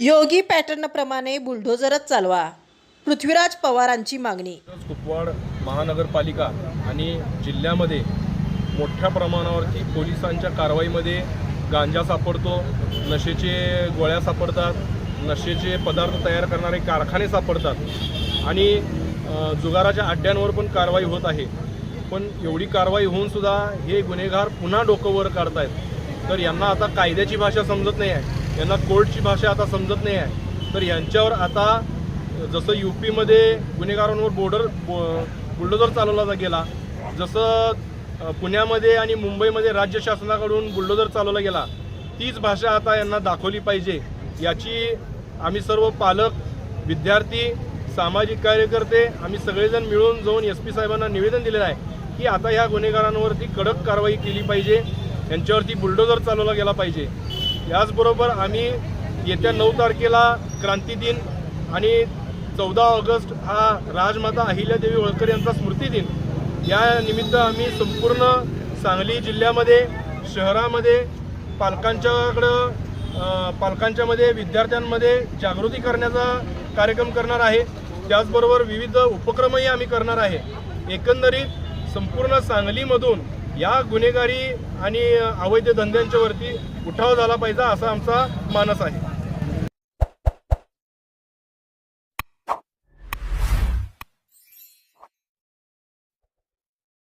योगी पॅटर्नप्रमाणे बुलडोझरच चालवा. पृथ्वीराज पवारांची मागणी. कुपवाड महानगरपालिका आणि जिल्ह्यामध्ये मोठ्या प्रमाणावरती पोलिसांच्या कारवाईमध्ये गांजा सापडतो नशेचे गोळ्या सापडतात नशेचे पदार्थ तयार करणारे कारखाने सापडतात आणि जुगाराच्या अड्ड्यांवर पण कारवाई होत आहे. पण एवढी कारवाई होऊन सुद्धा हे गुन्हेगार पुन्हा डोकं वर काढतायत. तर यांना आता कायद्याची भाषा समजत नाही आहे. यांना कोर्टची भाषा आता समजत नाही आहे. तर यांच्यावर आता जसं यू पीमध्ये गुन्हेगारांवर बोर्डर बुलडोजर चालवला गेला जसं पुण्यामध्ये आणि मुंबईमध्ये राज्य शासनाकडून बुलडोजर चालवला गेला तीच भाषा आता यांना दाखवली पाहिजे. याची आम्ही सर्व पालक विद्यार्थी सामाजिक कार्यकर्ते आम्ही सगळेजण मिळून जाऊन एस पी साहेबांना निवेदन दिलेलं आहे की आता ह्या गुन्हेगारांवरती कडक कारवाई केली पाहिजे. यांच्यावरती बुलडोजर चालवला गेला पाहिजे. याचबरोबर आम्ही येत्या नऊ तारखेला क्रांती दिन आणि चौदा ऑगस्ट हा राजमाता अहिल्यादेवी होळकर यांचा स्मृती दिन. या निमित्त आम्ही संपूर्ण सांगली जिल्ह्यामध्ये शहरामध्ये पालकांच्याकडं पालकांच्यामध्ये विद्यार्थ्यांमध्ये जागृती करण्याचा कार्यक्रम करणार आहे. त्याचबरोबर विविध उपक्रमही आम्ही करणार आहे. एकंदरीत संपूर्ण सांगलीमधून या गुन्हेगारी आणि अवैध धंद्यांच्यावरती उठाव झाला पाहिजे असा आमचा मानस आहे.